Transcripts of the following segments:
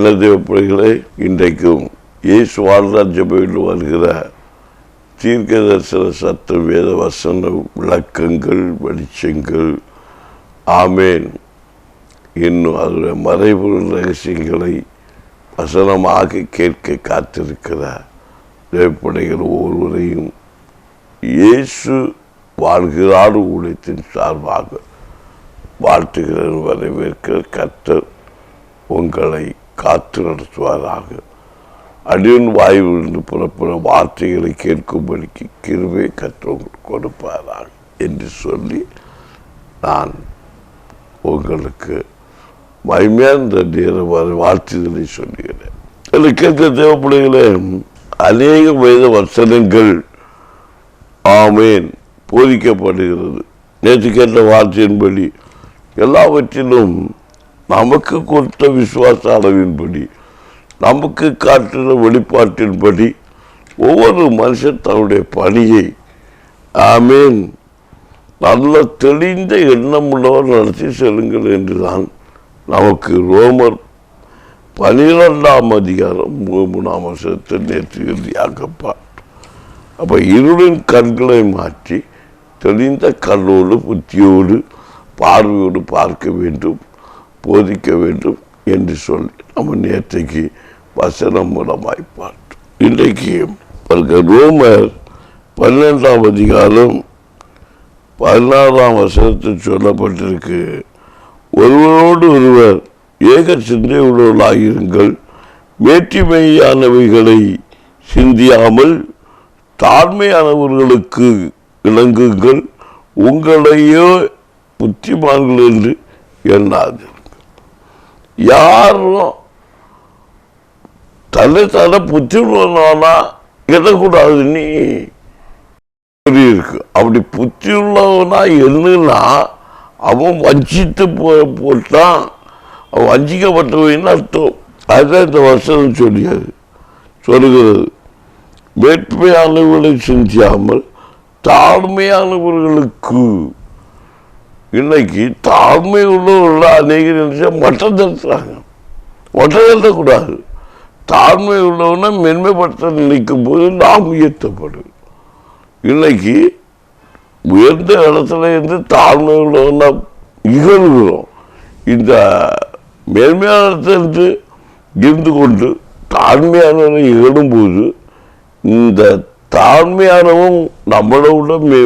என்ன தேவப்பிள்ளைகளே இன்றைக்கும் இயேசு வாழ்ந்தார் ஜபையில் வருகிற தீர்க்க தரிசன சத்தம் வேத வசன விளக்கங்கள் வெளிச்சங்கள். ஆமேன். இன்னும் அதனுடைய மறைபொருள் ரகசியங்களை வசனமாக கேட்க காத்திருக்கிற தேவப்படைகள் ஒவ்வொருவரையும் இயேசு வாழ்கிறார் ஊழியத்தின் சார்பாக வாழ்த்துகிற வரவேற்கிற கர்த்தர் உங்களை காற்று நடத்துவாராக. அடியன் வாயுவிலிருந்து புறப்பட வார்த்தைகளை கேட்கும்படிக்கு கிருவை கற்றவங்களுக்கு கொடுப்பாராக என்று சொல்லி நான் உங்களுக்கு மகிமையான நேரம் வரை வாழ்த்துதலை சொல்லுகிறேன். எனக்கு கேட்க தேவைப்படுகளே அநேக வயது வசனங்கள் ஆமேன் போதிக்கப்படுகிறது. நேற்று கேட்ட வார்த்தையின்படி எல்லாவற்றிலும் நமக்கு கொடுத்த விசுவாச அளவின்படி நமக்கு காட்டுற வெளிப்பாட்டின்படி ஒவ்வொரு மனுஷன் தன்னுடைய பணியை ஆமேன் நல்ல தெளிந்த எண்ணம் உள்ளவர் நடத்தி செல்லுங்கள் என்றுதான் நமக்கு ரோமர் பனிரெண்டாம் அதிகாரம் மூணாம் வருஷத்தில் நேற்று இறுதியாக்கப்பா. அப்போ இருளின் கண்களை மாற்றி தெளிந்த கண்ணோடு புத்தியோடு பார்வையோடு பார்க்க வேண்டும். போதிக்க வேண்டும் என்று சொல்லி நம்ம நேற்றைக்கு வசனம் மூலமாய் பார்த்தோம். இன்றைக்கு ரோமர் பன்னெண்டாம் அதிகாரம் பதினாறாம் வசனத்தில் சொல்லப்பட்டிருக்கு ஒருவரோடு ஒருவர் ஏக சிந்தையுள்ளவர்களாயிருங்கள் வேற்றுமையானவைகளை சிந்தியாமல் தாழ்மையானவர்களுக்கு இணங்குங்கள் உங்களையோ புத்திமான்கள் என்று எண்ணாது யாரும் தன்னை தன்னை புத்தி உள்ளவனா நீ? இருக்கு அப்படி புத்தி உள்ளவனா என்னன்னா அவன் வஞ்சித்து போ போட்டான். அவன் வஞ்சிக்கப்பட்டவன் அர்த்தம்? அதுதான் இந்த வருஷம் சொல்லியது சொல்லுகிறது வேட்மையானவர்களை சிந்தியாமல் தாழ்மையானவர்களுக்கு இன்னைக்கு தாழ்மை உள்ளவர்கள் அநேகர் நினைச்சா மட்டம் தடுத்துறாங்க மட்டம் தட்டக்கூடாது தாழ்மை உள்ளவனை மென்மைப்படுத்த நினைக்கும் போது நாம் உயர்த்தப்படும் இன்னைக்கு உயர்ந்த இடத்துல இருந்து தாழ்மை உள்ளவனா இகழ்கிறோம். இந்த மேன்மையான இடத்துல இருந்து இருந்து கொண்டு தாழ்மையானவரை இகழும்போது இந்த தாழ்மையானவன் நம்மளை விட மே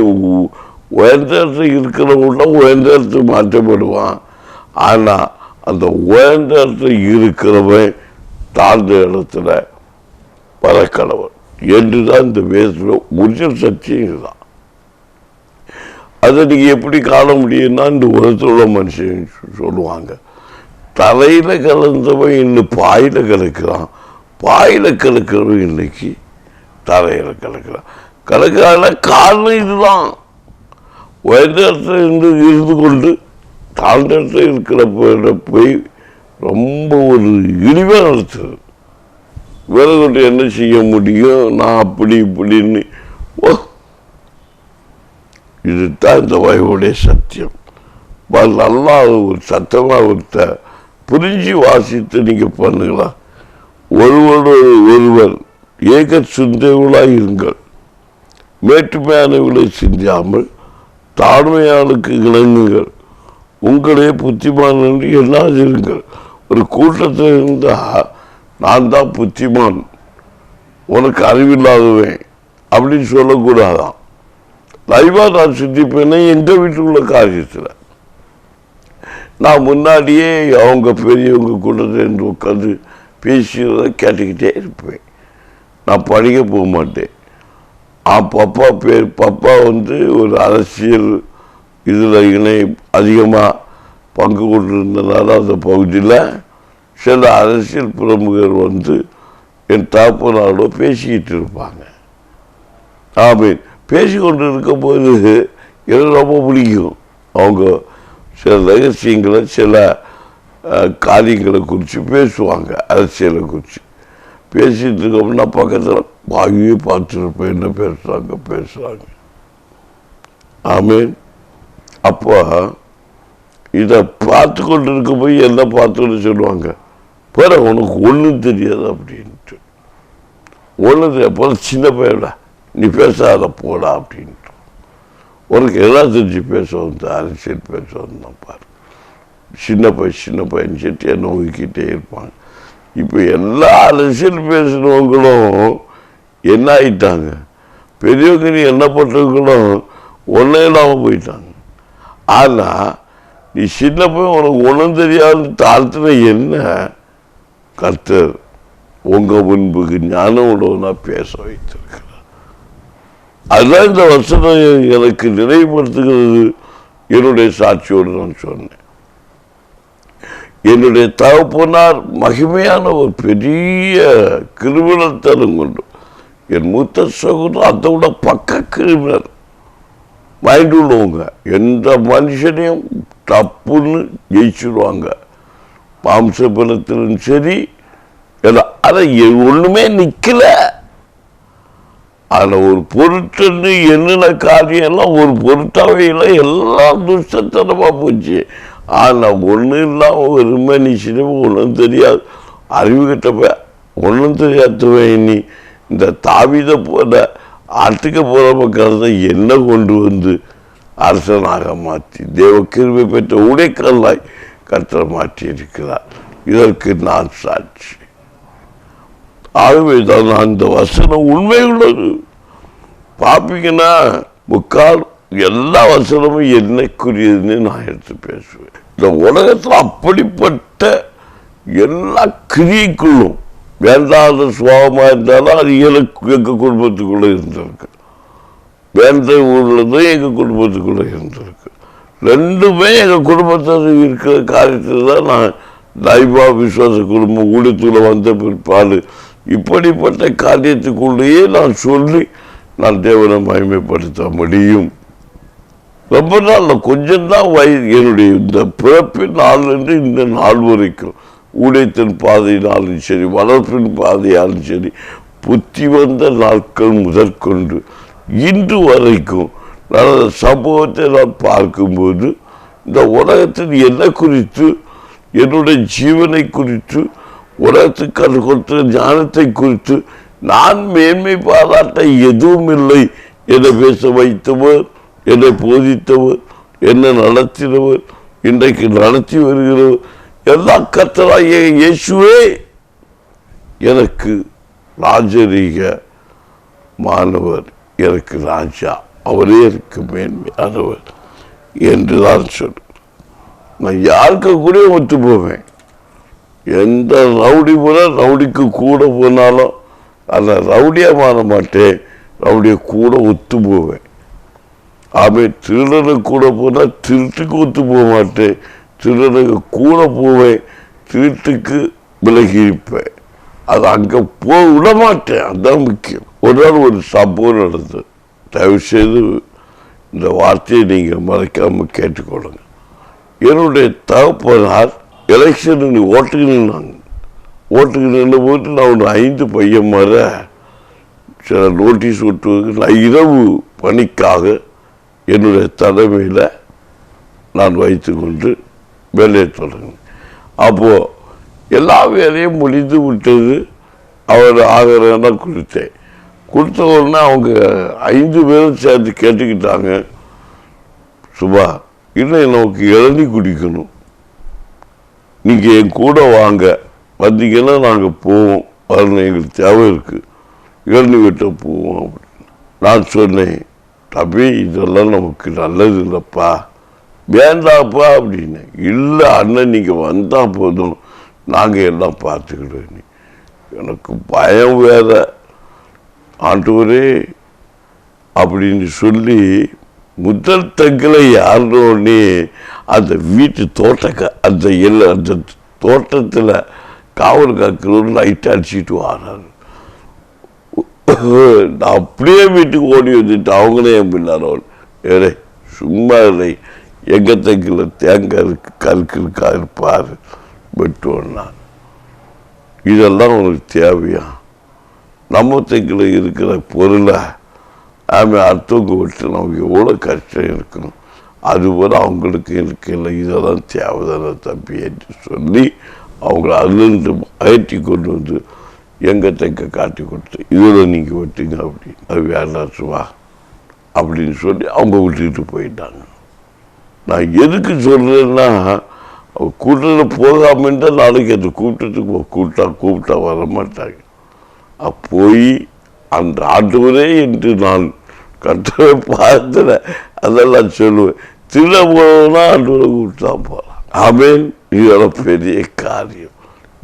உயர்ந்த இடத்துல இருக்கிறவங்கள உயர்ந்த இடத்துக்கு மாற்றப்படுவான். ஆனால் அந்த உயர்ந்த இடத்துல இருக்கிறவன் தாழ்ந்த இடத்துல பறக்கடவன் என்று தான் இந்த வேதத்தில் ஒரிஜினல் சத்தியம் இதுதான் அதை நீங்கள் எப்படி காண முடியும்னா இந்த உலகத்தில் உள்ள மனுஷன் சொல்லுவாங்க தலையில் கலந்தவன் இன்னும் பாயில் கலக்கிறான். பாயில் கலக்கிறவன் இன்னைக்கு தலையில் கலக்கிறான். கலக்கிறான காரணம் இதுதான். உயர்ந்த இடத்துல இருந்து இருந்து கொண்டு தாழ்ந்த இருக்கிற போய் ரொம்ப ஒரு இழிவாக நடத்துது வேலை கொண்டு என்ன செய்ய முடியும்? நான் அப்படி இப்படின்னு. ஓ! இதுதான் இந்த வயவுடைய சத்தியம். நல்லா ஒரு சத்தமாக ஒருத்த புரிஞ்சு வாசித்து நீங்கள் பண்ணுங்களா? ஒருவர் ஒருவர் ஏக சிந்தைகளாக இருங்கள். மேட்டுமையானவர்களை சிந்தியாமல் தாழ்மையாளுக்கு இணங்குங்கள் உங்களே புத்திமான் என்று எண்ணாதிருங்கள். ஒரு கூட்டத்தில் இருந்தால் நான் தான் புத்திமான். உனக்கு அறிவில்லாதவன் அப்படின்னு சொல்லக்கூடாதான். லைவாக நான் சிந்திப்பேனே எங்கள் வீட்டுக்குள்ள காரியத்தில். நான் முன்னாடியே அவங்க பெரியவங்க கூட்டத்தில் இருந்து உட்காந்து பேசுகிறத கேட்டுக்கிட்டே இருப்பேன். நான் படிக்க போக மாட்டேன். ஆ பப்பா பேர் பப்பா வந்து ஒரு அரசியல் இதில் இணை அதிகமாக பங்கு கொண்டிருந்தனால அந்த பகுதியில் சில அரசியல் பிரமுகர் வந்து என் தாப்பனாரோட பேசிக்கிட்டு இருப்பாங்க. ஆமீன் பேசிக்கொண்டு இருக்கும்போது எனக்கு ரொம்ப பிடிக்கும். அவங்க சில ரகசியங்களை சில காரியங்களை குறித்து பேசுவாங்க அரசியலை குறித்து. பேசிகிட்டு இருக்கோம்னா பக்கத்தில் வாயுவே பார்த்துருப்பேன் என்ன பேசுகிறாங்க பேசுகிறாங்க ஆமீன். அப்போ இதை பார்த்து கொண்டு போய் என்ன பார்த்துன்னு சொல்லுவாங்க? பிற உனக்கு ஒன்றும் தெரியாது அப்படின்ட்டு. ஒன்று போல சின்ன பையடா நீ பேசாத போடா அப்படின்ட்டு. உனக்கு எல்லாம் தெரிஞ்சு பேச வந்து அரசியல் பேச வந்தான் பாரு. சின்ன பையன் சின்ன பையன் சொல்லிட்டு என்ன ஒதுக்கிட்டே இருப்பாங்க. இப்போ எல்லா அரசியல் பேசுகிறவங்களும் என்ன ஆயிட்டாங்க? பெரியவங்க நீ என்ன பண்ணுறவங்களும் ஒன்றே இல்லாமல் போயிட்டாங்க. ஆனால் நீ சின்ன உனக்கு ஒன்றும் தெரியாதுன்னு தாழ்த்துன என்ன? கர்த்தர் உங்க முன்புக்கு ஞானம் உள்ளவனா பேச வைத்திருக்கிறார். அதுதான் இந்த வசனம் எனக்கு நினைவுபடுத்துகிறது. என்னுடைய சாட்சியோடு நான் சொன்னேன். என்னுடைய தகப்பனார் மகிமையான ஒரு பெரிய கிரிமினல் தரம் கொண்டு என் மூத்த சகோதரர் அதை விட பக்க கிரிமினல். மைண்ட் உள்ளவங்க எந்த மனுஷனையும் தப்புன்னு ஜெயிச்சிருவாங்க. மாம்ச பலத்திலும் சரி எல்லாம் அதை ஒண்ணுமே நிக்கல. அதில் ஒரு பொருட்டுன்னு என்னென்ன காரியம் எல்லாம் ஒரு பொருட்டாவே இல்லை எல்லாம் துஷ்டத்தனமாக போச்சு. ஆனா ஒண்ணு இல்லாமல் ஒரு மனுஷனும் ஒன்றும் தெரியாது. அறிவு கிட்டப்ப ஒன்றும் தெரியாதவன் நீ இந்த தாவித போல ஆட்டுக்க போகிற மக்கள் தான் என்ன கொண்டு வந்து அரசனாக மாற்றி தேவ கிருபை பெற்ற உடைக்கல்லாய் கற்ற மாற்றி இருக்கிறார் இதற்கு நான் சாட்சி. ஆகவே தான் அந்த வசனம் உண்மை உள்ளது பார்ப்பீங்கன்னா முக்கால் எல்லா வசனமும் என்னைக்குரியதுன்னு நான் எடுத்து பேசுவேன். இந்த உலகத்தில் அப்படிப்பட்ட எல்லா கிரியைக்குள்ளும் வேண்டாத சுபாவமாக இருந்தாலும் அது எனக்கு எங்கள் குடும்பத்துக்குள்ளே இருந்திருக்கு. வேண்ட உள்ளதும் எங்கள் குடும்பத்துக்குள்ளே இருந்திருக்கு. ரெண்டுமே எங்கள் குடும்பத்தில் இருக்கிற காரியத்தில் தான் நான் தைபா விஸ்வாச குடும்பம் ஊழியத்துக்குள்ள வந்த பிற்பாடு இப்படிப்பட்ட காரியத்துக்குள்ளேயே நான் சொல்லி நான் தேவனை மகிமைப்படுத்த முடியும். ரொம்ப நாள் கொஞ்சம் தான் வயது என்னுடைய இந்த பிறப்பின் நாளிலிருந்து இந்த நாள் வரைக்கும் ஊழியத்தின் பாதையினாலும் சரி வளர்ப்பின் பாதையாலும் சரி புத்தி வந்த நாட்கள் முதற்கொண்டு இன்று வரைக்கும் நடந்த சம்பவத்தை நான் பார்க்கும்போது இந்த உலகத்தில் என்ன குறித்து என்னுடைய ஜீவனை குறித்து உலகத்துக்கு அது கொடுத்த ஞானத்தை குறித்து நான் மேன்மை பாராட்ட எதுவும் இல்லை. என்னை பேச வைத்தவர் என்னை போதித்தவர் என்னை நடத்தினவர் இன்றைக்கு நடத்தி வருகிறவர் எல்லா கத்தராகிய இயேசுவே எனக்கு ராஜரீக மாணவர் எனக்கு ராஜா அவரே எனக்கு மேன்மையானவர் என்று தான் சொல் நான் யாருக்கு கூட ஒத்து போவேன். எந்த ரவுடி போல ரவுடிக்கு கூட போனாலும் அந்த ரவுடியாக மாற மாட்டேன். ரவுடியை கூட ஒத்து போவேன். ஆமே திருடனுக்கு கூட போனால் திருட்டுக்கு ஒத்து போக மாட்டேன். திருடனுக்கு கூட போவேன் திருட்டுக்கு விலகி இருப்பேன் அது அங்கே போ விட மாட்டேன் அதுதான் முக்கியம். ஒரு நாள் ஒரு சம்பவம் நடந்தது. தயவு செய்து இந்த வார்த்தையை நீங்கள் மறைக்காமல் கேட்டுக்கொள்ளுங்க. என்னுடைய தகப்பனார் எலெக்ஷனுக்கு ஓட்டுக்கு நின்னாங்க. ஓட்டுக்கு நின்ற போது நான் ஒரு ஐந்து பையன் வர சில நோட்டீஸ் விட்டுவதற்கு நான் இரவு பணிக்காக என்னுடைய தலைமையில் நான் வைத்துக்கொண்டு வேலையை தொடங்கினேன் அப்போது எல்லா வேலையும் முடிந்து விட்டது. அவர் ஆகிறதெல்லாம் கொடுத்தேன். கொடுத்த உடனே அவங்க ஐந்து பேரும் சேர்ந்து கேட்டுக்கிட்டாங்க. சுபா இல்லை நமக்கு இளநி குடிக்கணும். நீங்கள் என் கூட வாங்க. வந்தீங்கன்னா நாங்கள் போவோம். வரணும் எங்களுக்கு தேவை இருக்குது இளநி வெட்ட போவோம் அப்படின்னு. நான் சொன்னேன் தம்பி இதெல்லாம் நமக்கு நல்லது இல்லைப்பா. வேண்டாப்பா அப்படின்னு. இல்லை அண்ணன் நீங்கள் வந்தால் போதும். நாங்கள் எல்லாம் பார்த்துக்கிடுவோம் எனக்கு பயம் வேற. ஆண்டவரே அப்படின்னு சொல்லி முதல் தங்கில் யாருனோடனே அந்த வீட்டு தோட்டக்க அந்த எல்லை அந்த தோட்டத்தில் காவல் காக்கிறவர் லைட் அடிச்சிட்டு வராரு. நான் அப்படியே வீட்டுக்கு ஓடி வந்துட்டு அவங்களே என் பின்னாரோடு ஏடே சும்மா இல்லை எங்க தங்கில் தேங்காய் இருக்கு கருக்கு இருக்கா இருப்பார். வெட்டுவோன்னா இதெல்லாம் உனக்கு தேவையா? நம்ம தெங்கில் இருக்கிற பொருளை ஆமே அடுத்தவங்க விட்டு நமக்கு எவ்வளோ கஷ்டம் இருக்கணும் அதுபோல் அவங்களுக்கு இருக்கில்ல இதெல்லாம் தேவைதானே தம்பி என்று சொல்லி அவங்கள அதுலேருந்து அயற்றி கொண்டு வந்து எங்கள் தைக்க காட்டி கொடுத்து இதில் நீங்கள் விட்டீங்க அப்படி அது வேண்டாம் சுவா அப்படின்னு சொல்லி அவங்க விட்டுட்டு போயிட்டாங்க. நான் எதுக்கு சொல்கிறேன்னா கூட்டத்தில் போகாம இருந்தால் நாளைக்கு அந்த கூட்டத்துக்கு கூப்பிட்டா கூப்பிட்டா வர மாட்டாங்க போய் அந்த ஆண்டவரே என்று நான் கட்டளை பார்த்துல அதெல்லாம் சொல்லுவேன். திருட போனா ஆண்டவரை கூப்பிட்டா போகலாம் ஆமேன். இதெல்லாம் பெரிய காரியம்.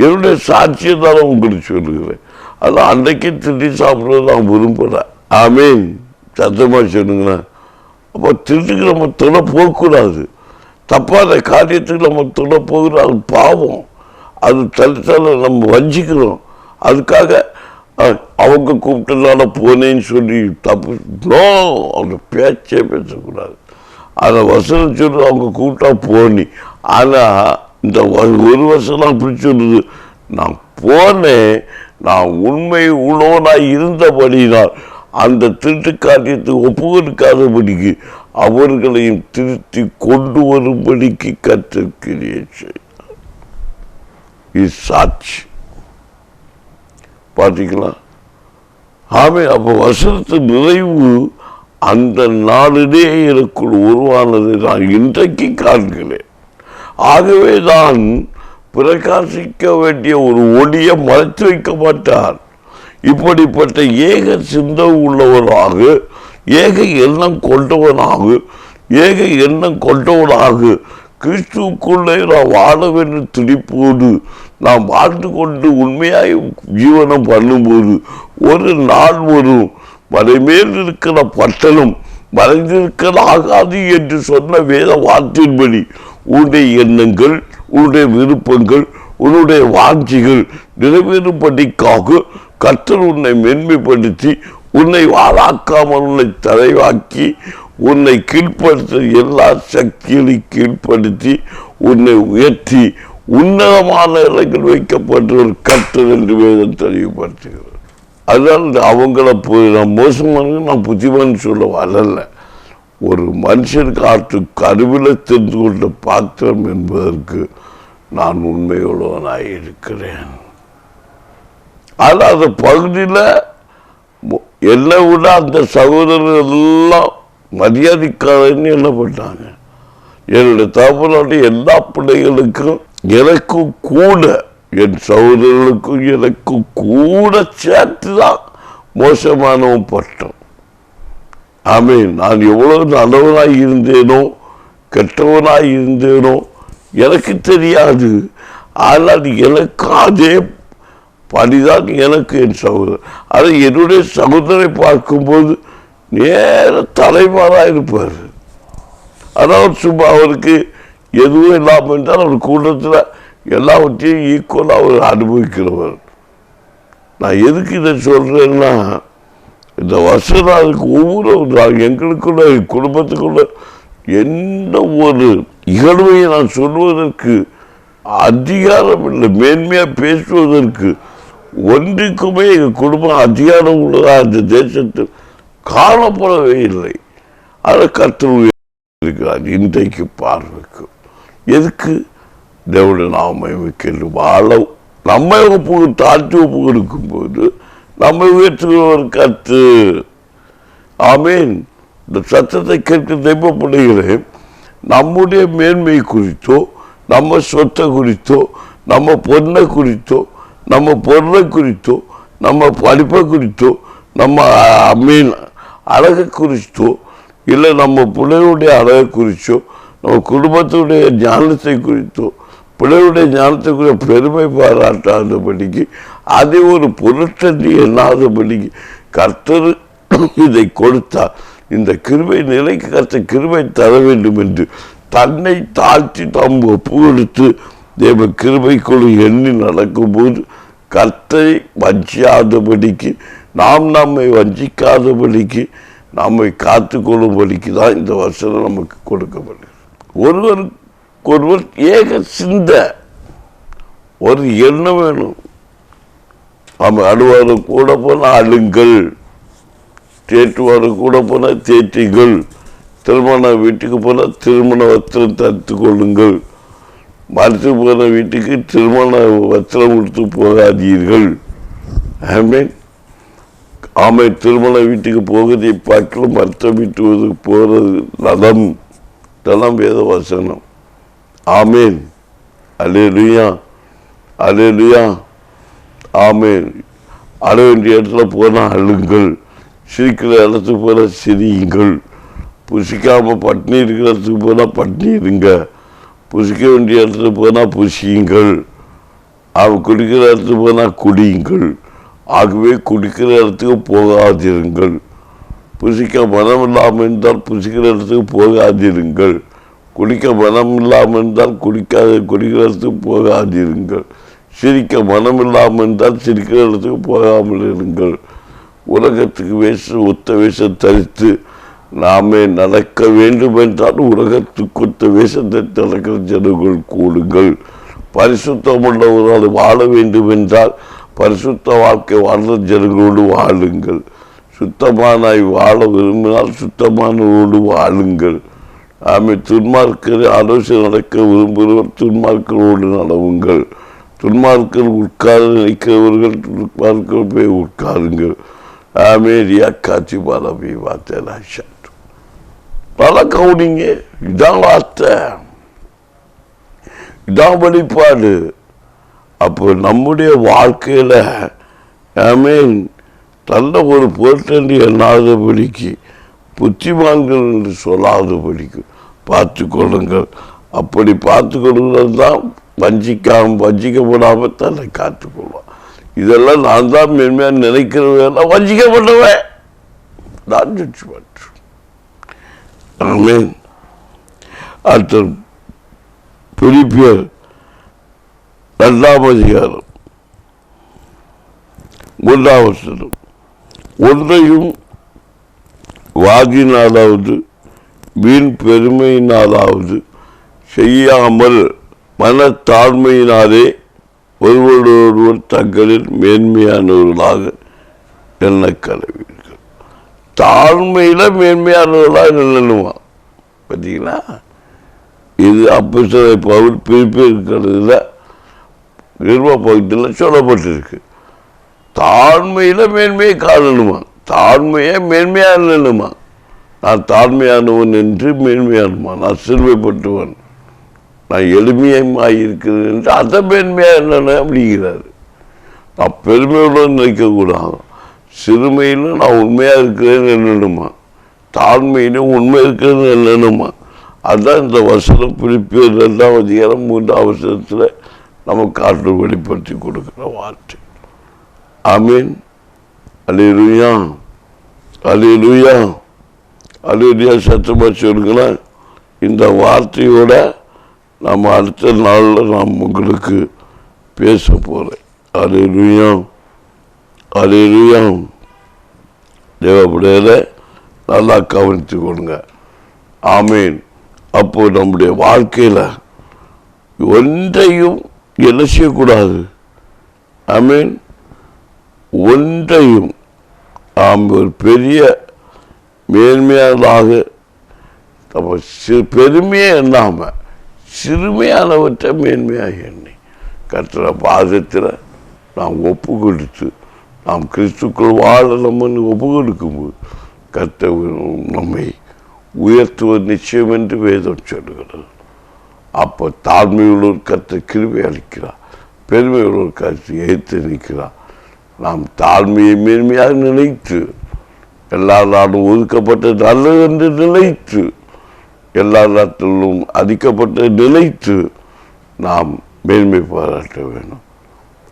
என்னுடைய சாட்சியம் தான் உங்களுக்கு சொல்லுகிறேன். அது அன்றைக்கே திருடி சாப்பிட்றது நான் விரும்புகிறேன் ஆமேன். சத்தமாக சொல்லுங்களேன். அப்போ திருட்டுக்கு நம்ம தொட போகக்கூடாது. தப்பான காரியத்துக்கு நம்ம தொட போகிறோம் அது பாவம். அது தடுத்தால நம்ம வஞ்சிக்கிறோம். அதுக்காக அவங்க கூப்பிட்டனால போனேன்னு சொல்லி தப்பு நோ அவங்க பேச்சே பேசக்கூடாது. அதை வசனம் சொல்லி அவங்க கூப்பிட்டா போனி. ஆனால் இந்த ஒரு- ஒரு வருஷம் அப்படி சொல்லுது. நான் போனேன் நான் உண்மை உள்ளவனாய் இருந்தபடினால் அந்த திருட்டு காரியத்தை ஒப்புக்கொடுக்காதபடிக்கு அவர்களையும் திருத்தி கொண்டு வரும்படிக்கு கற்றிருக்கிறீர்கள் சாட்சி. பார்த்தீங்களா ஆமே அப்போ வசனத்து நிறைவு அந்த நாளிலே எனக்குள் உருவானதை நான் இன்றைக்கு காண்கிறேன். ஆகவே தான் பிரகாசிக்க வேண்டிய ஒரு ஒளியை மறைத்து வைக்க மாட்டார். இப்படிப்பட்ட ஏக சிந்தை உள்ளவனாக ஏக எண்ணம் கொண்டவனாக ஏக எண்ணம் கொண்டவனாக கிறிஸ்துவுக்குள்ளே நாம் வாழவென்று துடிப்போடு நாம் வாழ்ந்து கொண்டு உண்மையாய் ஜீவனம் பண்ணும்போது ஒரு நாள் வரும் மலைமேல் இருக்கிற பட்டணம் மறைந்திருக்க ஆகாது என்று சொன்ன வேத வார்த்தையின்படி உன்னுடைய எண்ணங்கள் உன்னுடைய விருப்பங்கள் உன்னுடைய வாஞ்சிகள் நிறைவேறும்படிக்காக கர்த்தர் உன்னை மென்மைப்படுத்தி உன்னை வாழாக்காமல் உன்னை தலைவாக்கி உன்னை கீழ்ப்படுத்த எல்லா சக்திகளையும் கீழ்ப்படுத்தி உன்னை உயர்த்தி உன்னதமான இடங்கள் வைக்கப்பட்ட ஒரு கர்த்தர் என்று வேதம் தெளிவுபடுத்துகிறது. அதனால் இந்த அவங்கள போய் நான் மோசமான நான் புத்திமான் சொல்ல வரல. ஒரு மனுஷனுக்கு ஆற்று கருவில் தெரிந்து கொண்ட பாத்திரம் என்பதற்கு நான் உண்மையுள்ளவனாக இருக்கிறேன். ஆனால் அந்த பகுதியில் என்னை விட அந்த சகோதரர்கள் எல்லாம் மரியாதைக்காரன்னு என்ன பண்ணாங்க என்னுடைய தகவலோட எல்லா பிள்ளைகளுக்கும் எனக்கும் கூட என் சகோதரர்களுக்கும் எனக்கும் கூட சேர்த்து தான் மோசமானவன் பட்டம். ஆமே நான் எவ்வளவு நல்லவனாய் இருந்தேனோ கெட்டவனாய் இருந்தேனோ எனக்கு தெரியாது. ஆனால் எனக்கு அதே பரிதான் எனக்கு என் சகோதரர். அதை என்னுடைய சகோதரரை பார்க்கும்போது நேர தலைமாறாக இருப்பார். அதாவது சும்மா அவருக்கு எதுவும் இல்லாமல் இருந்தால் அவர் கூட்டத்தில் எல்லாவற்றையும் ஈக்குவலாக அவர் அனுபவிக்கிறவர். நான் எதுக்கு இதை சொல்கிறேன்னா இந்த வருஷம் அதுக்கு ஒவ்வொரு எங்களுக்குள்ள குடும்பத்துக்குள்ள எந்த ஒரு இகழ்வையை நான் சொல்வதற்கு அதிகாரம் இல்லை மேன்மையாக பேசுவதற்கு ஒன்றுக்குமே எங்கள் குடும்பம் அதிகாரம் உள்ளதா அந்த தேசத்தில் காணப்படவே இல்லை. அதை கற்று இருக்கிறார் இன்றைக்கு பார்வைக்கு. எதுக்கு? தேவனுடைய நாம வைக்கின்ற வாழ நம்ம ஒப்பு தாழ்த்தி ஒப்பு இருக்கும்போது நம்மை உயர்த்துகிறவர் கத்து ஆமீன். இந்த சத்தத்தை கேட்க தெய்வ நம்முடைய மேன்மை குறித்தோ நம்ம சொத்தை குறித்தோ நம்ம பொண்ணை குறித்தோ நம்ம பொருளை குறித்தோ நம்ம படிப்பை குறித்தோ நம்ம மீன் அழகை குறித்தோ இல்லை நம்ம பிள்ளையுடைய அழகை குறித்தோ நம்ம குடும்பத்துடைய ஞானத்தை குறித்தோ பிள்ளையுடைய ஞானத்தை குறித்த பெருமை பாராட்டாதபடிக்கு அதை ஒரு பொருட்டன்றி எண்ணாதபடிக்கு கர்த்தர் இதை கொடுத்தார். இந்த கிருபை நிலைக்கு கர்த்த கிருபை தர வேண்டும் என்று தன்னை தாழ்த்தி தம் ஒப்பு கொடுத்து தேவ கிருபைக்குழு எண்ணி நடக்கும்போது கர்த்தரை வஞ்சியாதபடிக்கு நாம் நம்மை வஞ்சிக்காதபடிக்கு நம்மை காத்துக்கொள்ளும்படிக்கு தான் இந்த வருஷம் நமக்கு கொடுக்கப்படுகிறது ஒருவருக்கு ஒருவர் ஏக சிந்த ஒரு எண்ணம் வேணும். நம்ம அழுவாரு கூட போனால் அழுங்கள் தேற்றுவாரு கூட போனால் தேற்றிகள் திருமண வீட்டுக்கு போனால் திருமண வத்திரம் தத்து கொள்ளுங்கள். மறுத்து போகிற வீட்டுக்கு திருமண வஸ்திரம் கொடுத்து போகாதீர்கள். ஆமீன் ஆமை திருமண வீட்டுக்கு போகிறதை பார்க்கலாம் மற்ற வீட்டுக்கு போகிறது நலம். இதெல்லாம் வேத வசனம். ஆமேன் அலேலுயா அலேலுயா ஆமேன் அழ வேண்டிய இடத்துல போனால் அழுங்கள். சிரிக்கிற இடத்துக்கு போனால் சிரியுங்கள். புசிக்காமல் பட்னி இருக்கிற இடத்துக்கு போனால் பட்னி இருங்க. புசிக்க வேண்டிய இடத்துல போனால் புசியுங்கள். அவன் குடிக்கிற இடத்துக்கு போனால் குடியுங்கள் ஆகவே குடிக்கிற இடத்துக்கு போகாதிருங்கள். புசிக்க மனம் இல்லாமல் இருந்தால் புசிக்கிற இடத்துக்கு போகாதிருங்கள். குடிக்க மனம் இல்லாமல் இருந்தால் குடிக்காத குடிக்கிற இடத்துக்கு போகாதிருங்கள். சிரிக்க மனம் இல்லாமல் இருந்தால் சிரிக்கிற இடத்துக்கு போகாமல் இருங்கள் உலகத்துக்கு வேஷம் ஒத்த வேஷம் தரித்து நாமே நடக்க வேண்டும் என்றால் உலகத்துக்கு வேஷத்தை நடக்கிற ஜனங்கள் கூடுங்கள். பரிசுத்தமுள்ளவரால் வாழ வேண்டும் என்றால் பரிசுத்த வாழ்க்கை வாழ்ந்த ஜனங்களோடு வாழுங்கள். சுத்தமானாய் வாழ விரும்பினால் சுத்தமானவரோடு வாழுங்கள். ஆமை துன்மார்க்கர் ஆலோசனை நடக்க விரும்புகிறவர் துன்மார்க்கரோடு நடவுங்கள். துன்மார்க்கர் உட்கார நினைக்கிறவர்கள் துன்மார்க்கர் போய் உட்காருங்கள். ஆமே ரியா காட்சி பாலபி வார்த்தை பல கவுனிங்க இதான் வார்த்தை. இதான் வெளிப்பாடு. அப்போ நம்முடைய வாழ்க்கையில் மீன் நல்ல ஒரு பொருட்டென்று எண்ணாதபடிக்கு புத்திமான்கள் என்று சொல்லாதபடிக்கு பார்த்து கொள்ளுங்கள். அப்படி பார்த்து கொள்ளுங்கள் தான் வஞ்சிக்காம வஞ்சிக்கப்படாமல் தன்னை காத்துக்கொள்வான் இதெல்லாம் நான் தான் மென்மையாக நினைக்கிறவன் வஞ்சிக்கப்பட்டவன். நான் ஜட்ஜ்மெண்ட். ஆமீன். அடுத்த பிலிப்பியர் ரெண்டாம் அதிகாரம் மூன்றாவது ஒன்றையும் வாகினாலாவது வீண் பெருமையினாலாவது செய்யாமல் மனத்தாழ்மையினாலே ஒருவரோடொருவர் தங்களின் மேன்மையானவர்களாக எண்ண கலவீர்கள் தாழ்மையில் மேன்மையானவர்களாக நின்னுமா பார்த்தீங்களா இது அப்போ பவுல் பிரிப்பு இருக்கிறதுல நிர்வ பகுதியில் சொல்லப்பட்டிருக்கு. தாழ்மையில் மேன்மையை காணணுமான் தாழ்மையை மேன்மையாக நின்னுமா நான் தாழ்மையானவன் என்று மேன்மையானுமா நான் சிறுமைப்பட்டுவன். நான் எளிமையமாக இருக்கிறேன் என்று அதை மேன்மையாக என்னென்ன அப்படிங்கிறாரு. நான் பெருமையுடன் நினைக்கக்கூடாது. சிறுமையில் நான் உண்மையாக இருக்கிறேன்னு என்னணுமா தாழ்மையிலும் உண்மை இருக்கிறேன்னு என்னணுமா அதுதான் இந்த வசனம் பிரிப்பு ரெண்டாம் அதிகாரம் மூன்றாம் அவசரத்தில் நமக்கு காற்று வெளிப்படுத்தி கொடுக்குற வார்த்தை. ஆமீன். அலிலுயா அலிலுயா அலிலுயா சத்தமாக சொல்லுங்களேன் இந்த வார்த்தையோட நம்ம அடுத்த நாளில் நாம் உங்களுக்கு பேச போகிறேன் அலிலுயா அலிலுயா தேவப்படையில நல்லா கவனித்து கொடுங்க ஆமீன். அப்போ நம்முடைய வாழ்க்கையில் ஒன்றையும் என்ன செய்யக்கூடாது? ஆமீன். ஒன்றையும் நாம் ஒரு பெரிய மேன்மையானதாக நம்ம சிறு பெருமையே எண்ணாமல் சிறுமையானவற்றை மேன்மையாக எண்ணி கத்துற பாதத்தில் நாம் ஒப்பு கொடுத்து நாம் கிறிஸ்துக்குள் வாழணும்னு ஒப்பு கொடுக்கும்போது கத்த நம்மை உயர்த்துவது நிச்சயம் என்று வேதம் சொல்லுகிறது. அப்போ தாழ்மையுள்ளோர் கத்த கிருபை அளிக்கிறார். பெருமையுள்ளோர் கருத்து ஏற்று நிற்கிறார். நாம் தாழ்மையை மேன்மையாக நினைத்து எல்லா நாடும் ஒதுக்கப்பட்ட நல்லது என்று நினைத்து எல்லா நாட்டிலும் அதிக்கப்பட்ட நினைத்து நாம் மேன்மை பாராட்ட வேண்டும்.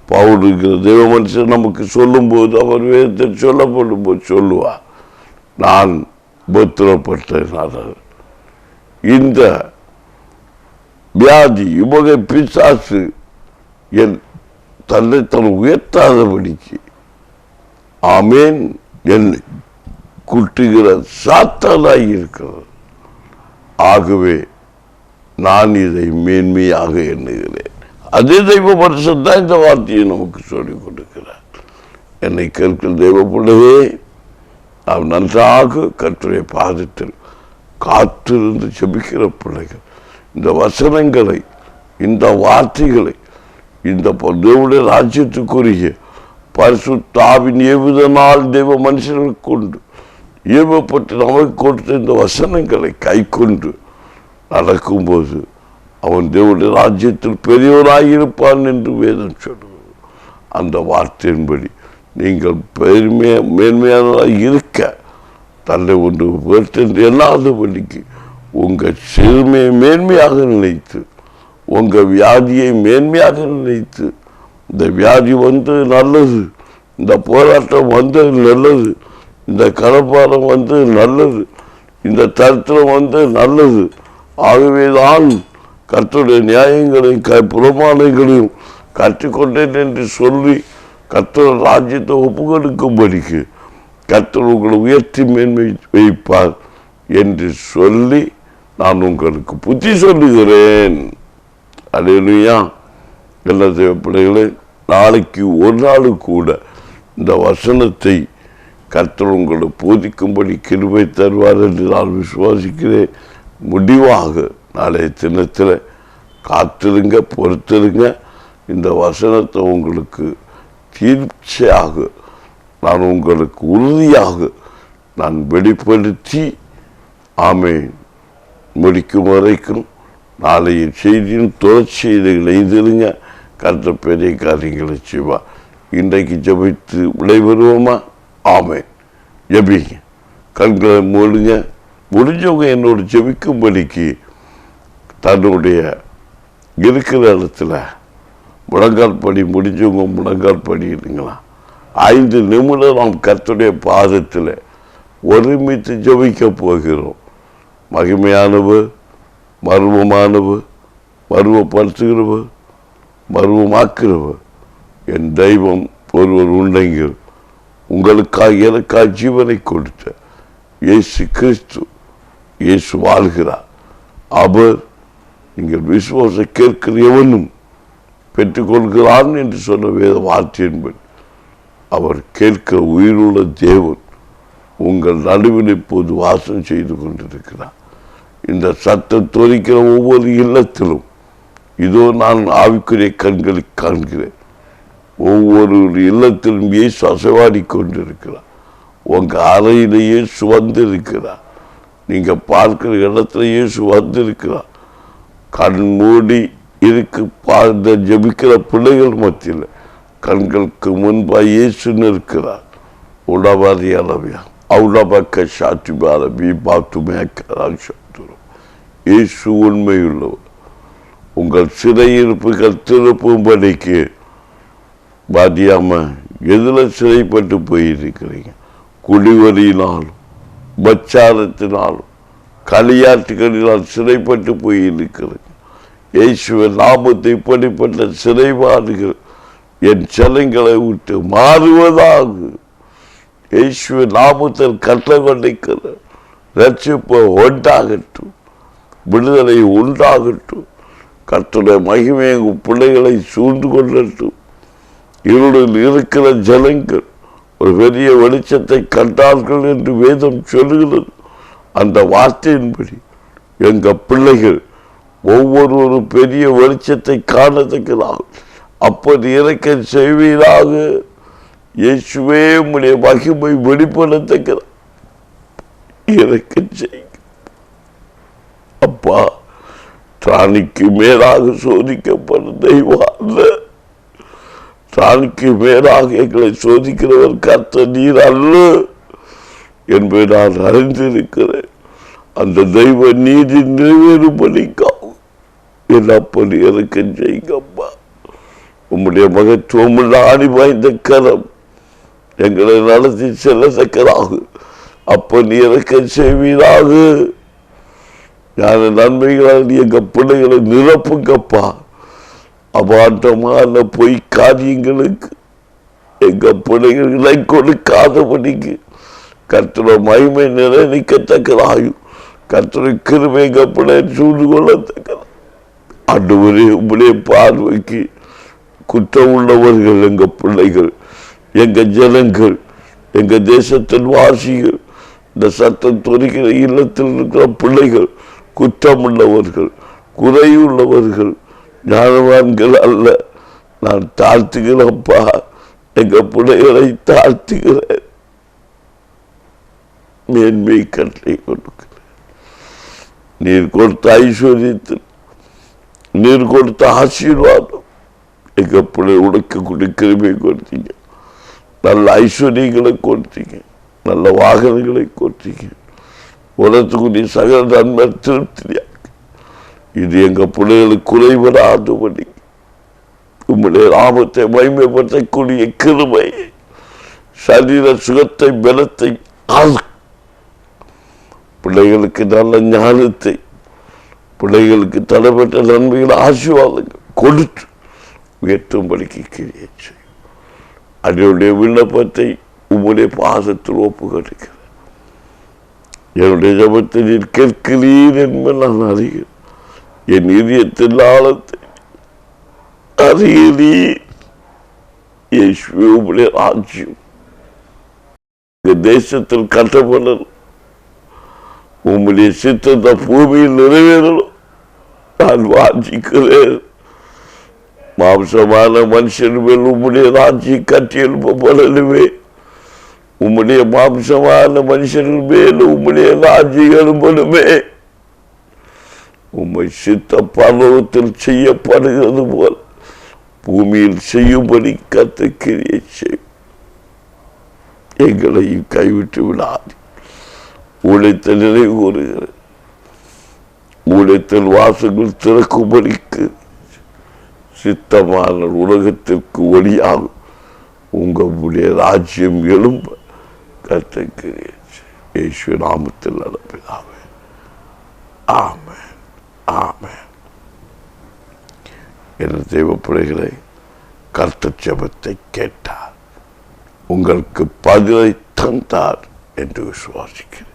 பவுலுக்கு தெய்வ மனுஷன் நமக்கு சொல்லும்போது அவர் வேதத்தில் சொல்லப்படும் போது சொல்லுவார் நான் பத்திரப்பட்டேன் இந்த வியாதி இவகை பிசாசு என் தன்னை தன் உயர்த்தாதபடிக்கு ஆமேன் என்னை குட்டுகிற சாத்தானாய் இருக்கிறது ஆகவே நான் இதை மேன்மையாக எண்ணுகிறேன். அதே தெய்வ பரிசன் தான் இந்த வார்த்தையை நமக்கு சொல்லிக் கொடுக்கிறார். என்னை கேட்கிற தெய்வ பிள்ளையே நாம் நன்றாக கற்றுரை பாதத்தில் காத்திருந்து செபிக்கிற பிள்ளைகள் இந்த வசனங்களை இந்த வார்த்தைகளை இந்த ப- தேவனுடைய ராஜ்யத்துக்குரிய பரிசுத்தாவின் ஏவுதனால் தெய்வ மனுஷர்களுக்கு கொண்டு ஏவப்பட்டு நமக்கு கொடுத்த இந்த வசனங்களை கை கொண்டு நடக்கும்போது அவன் தேவனுடைய ராஜ்யத்தில் பெரியவராயிருப்பான் என்று வேதம் சொல்லுகிறது அந்த வார்த்தையின்படி நீங்கள் பெருமையா மேன்மையானதாக இருக்க தன்னை ஒன்று உயர்த்தென்று எல்லாதபடிக்கு உங்கள் சிறுமையை மேன்மையாக நினைத்து உங்கள் வியாதியை மேன்மையாக நினைத்து இந்த வியாதி வந்து நல்லது இந்த போராட்டம் வந்து நல்லது இந்த கலப்பாரம் வந்து நல்லது இந்த தரித்திரம் வந்து நல்லது. ஆகவேதான் கர்த்தருடைய நியாயங்களையும் க புறமானங்களையும் கற்றுக்கொண்டேன் என்று சொல்லி கர்த்தர் ராஜ்யத்தை ஒப்புக்கொடுக்கும்படிக்கு கர்த்தர் உங்களை உயர்த்தி மேன்மை வைப்பார் என்று சொல்லி நான் உங்களுக்கு புத்தி சொல்லுகிறேன். அலையிலையா எல்லா தேவைப்படைகளே நாளைக்கு ஒரு நாள் கூட இந்த வசனத்தை கர்த்தர் உங்களை போதிக்கும்படி கிருபை தருவார் என்று நான் விசுவாசிக்கிறேன். முடிவாக நாளைய தினத்தில் காத்திருங்க பொறுத்திருங்க. இந்த வசனத்தை உங்களுக்கு தீர்ச்சியாக நான் உங்களுக்கு உறுதியாக நான் வெளிப்படுத்தி ஆமை முடிக்கும் வரைக்கும் நாளைய செய்தியின் தொடர்ச்சியில் இணைந்திருங்க. கர்த்த பெரிய காரியங்களை செய்வா இன்றைக்கு ஜெபித்து விடைபெறுவோமா? ஆமை ஜபிங்க கண்களை மூடுங்க. முடிஞ்சவங்க என்னோட ஜெபிக்கும்படிக்கு தன்னுடைய இருக்கிற இடத்துல முழங்கால் படி முடிஞ்சவங்க முழங்கால் படிங்களா ஐந்து நிமிடம் நாம் கத்துடைய பாதத்தில் ஒருமித்து ஜபிக்க போகிறோம். மகிமையானவு மர்மமானவர் மர்மப்படுத்துகிறவர் மர்மமாக்குறவர் என் தெய்வம் ஒருவர் உண்டைங்க உங்களுக்காக எனக்காக ஜீவனை கொடுத்த இயேசு கிறிஸ்து இயேசு வாழ்கிறார். அவர் நீங்கள் விசுவாச கேட்கிற எவனும் பெற்றுக்கொள்கிறான் என்று சொன்ன வேத வார்த்தையின்படி அவர் கேட்கிற உயிருள்ள தேவன் உங்கள் நடுவில் இப்போது வாசம் செய்து கொண்டிருக்கிறார். இந்த சத்தம் தோதிக்கிற ஒவ்வொரு இல்லத்திலும் இதோ நான் ஆவிக்குரிய கண்களை காண்கிறேன். ஒவ்வொரு இல்லத்திலும் இயேசு அசைவாடி கொண்டிருக்கிறார். உங்கள் அறையிலேயே சுவந்திருக்கிறார் நீங்கள் நீங்க பார்க்கிற இடத்துல இயேசு வந்திருக்கிறார். கண் மூடி இருக்கு பார்த்த ஜெபிக்கிற பிள்ளைகள் மத்தியில். கண்களுக்கு முன்பாக இயேசு நிற்கிறார். உடவாதி அளவியா அவுடபக்க சாட்சி பாரபி பாத்துமே சத்துரும் இயேசு உண்மையுள்ளவர். உங்கள் சிறையிருப்புகள் திருப்பும்படிக்கு பாதியாம எதுல சிறைப்பட்டு போயிருக்கிறீங்க? குடிவரியினாலும் பச்சாரத்தினாலும் களியாட்டுகளினால் சிறைப்பட்டு போயிருக்கிறீங்க இயேசுவின் நாமத்தை இப்படிப்பட்ட சிறைபாடுகள் என் செலங்களை விட்டு மாறுவதாக. இயேசுவின் நாமத்தில் கற்றுக்கொண்டிருக்கிற கொண்டிருக்கிற ரட்சிப்பு உண்டாகட்டும் விடுதலை உண்டாகட்டும். கர்த்தருடைய மகிமை எங்கள் பிள்ளைகளை சூழ்ந்து கொள்ளட்டும். இருளில் இருக்கிற ஜனங்கள் ஒரு பெரிய வெளிச்சத்தை கண்டார்கள் என்று வேதம் சொல்லுகிறது. அந்த வார்த்தையின்படி எங்க பிள்ளைகள் ஒவ்வொரு பெரிய வெளிச்சத்தை காணத்தக்கதாக அப்படி இறக்க செய்வீராக. இயேசுவே உடைய மகிமை வெளிப்படுத்துகிறார் இறக்க செய்ய அப்பா ராணிக்கு மேலாக சோதிக்கப்படும் தெய்வம் அல்ல ராணிக்கு மேலாக எங்களை சோதிக்கிறவர் கர்த்த நீர் அல்ல. என்பதை நான் அறிந்திருக்கிறேன். அந்த தெய்வ நீதி நிறைவேறும்படிக்காக என் அப்படி இறக்க செய்யுங்கப்பா உம்முடைய மகத்துவமுள்ள ஆணி வாய்ந்த கரம் எங்களை நடத்தி செல்லத்தக்கதாக அப்ப நீ இறக்க செய்வீராக. ஞான நன்மைகளால் நீ எங்க பிள்ளைகளை நிரப்புங்கப்பா. அபாண்டமான பொய் காரியங்களுக்கு எங்க பிள்ளைகளை கொடுக்காதபடிக்கு கர்த்தர மகிமை நிலைநிற்கத்தக்கதாயும் கர்த்தரை கிருமை எங்க சூழ்ந்து கொள்ளத்தக்கது. ஆண்டவரே உங்களுடைய பார்வைக்கு குற்றம் உள்ளவர்கள் எங்க பிள்ளைகள் எங்க ஜனங்கள் எங்க தேசத்தின் வாசிகள் இந்த சட்டம் துறைக்கிற இல்லத்தில் இருக்கிற பிள்ளைகள் குற்றம் உள்ளவர்கள் குறையுள்ளவர்கள் ஞானவான்கள் அல்ல. நான் தாழ்த்துகிறப்பா எங்க பிள்ளைகளை தாழ்த்துகிறேன். மேன்மை கட்டளை கொடுக்கிறேன் நீர் கொடுத்த ஐஸ்வர்யத்தில் நீர் கொடுத்த ஆசீர்வாதம். எங்க பிள்ளை உனக்கு கொடுக்கிறமே கொடுத்தீங்க. நல்ல ஐஸ்வர்யங்களை கொடுத்தீங்க. நல்ல வாகனங்களை கொடுத்தீங்க. உலகத்துக்குரிய சகல நன்மை திருப்தியாக இது எங்க பிள்ளைகளுக்கு குறைவராதபடி உம்முடைய ராமத்தை மகிமைப்படுத்தக்கூடிய கிருமை சரீர சுகத்தை பலத்தை ஆள் பிள்ளைகளுக்கு நல்ல ஞானத்தை பிள்ளைகளுக்கு தடைப்பட்ட நன்மைகள் ஆசீர்வாதங்கள் கொடுத்து உயர்த்தும்படிக்கு கிரியை செய்யும். அதனுடைய விண்ணப்பத்தை உம்முடைய பாசத்தில் ஒப்பு என்னுடைய ஜபத்தை நீர் கேட்கிறீர் என்பது நான் அறிகிறேன். என் இதயத்தின் ஆழத்தை அறிகிறீர். இயேசுவே ராஜ்யம். இந்த தேசத்தில் கட்டப்படல் உம்முடைய சித்தத்தை பூமியில் நிறைவேறணும். நான் வாஞ்சிக்கிறேன். மாம்சமான மனுஷன் மேல் உம்முடைய ராஜ்ஜி கட்டி எழுப்பப்படலுமே உம்முடைய மாம்சமான மனுஷர்கள் மேல் உம்முடைய ராஜ்யம் எழுப்பணுமே உம்மை சித்த பர்வத்தில் செய்யப்படுகிறது போல் பூமியில் செய்யும்படி கத்து கிரியை செய்யும் எங்களையும் கைவிட்டு விடாது. உழைத்த நினைவு கூறுகிறேன் உழைத்தல் வாசங்கள் திறக்கும்படிக்கு சித்தமான உலகத்திற்கு ஒளியாகும். உங்களுடைய ராஜ்யம் எழும்ப கத்துக்கிறேன் இயேசு நாமத்தில் நடப்பினாவே ஆமேன். ஆமேன். என் தெய்வ பிள்ளைகளை கர்த்த கேட்டார். உங்களுக்கு பதிலை தந்தார் என்று விசுவாசிக்கிறேன்.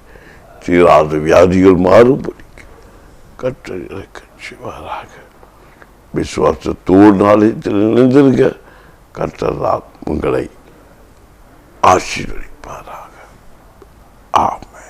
தீராத வியாதிகள் மாறும்படி கற்றுகளை கட்சிவாராக விசுவாசத்தோடு நாளையத்தில் நினைந்திருக்க கற்றதால் உங்களை ஆசீர்வதிப்பாராக. ஆமே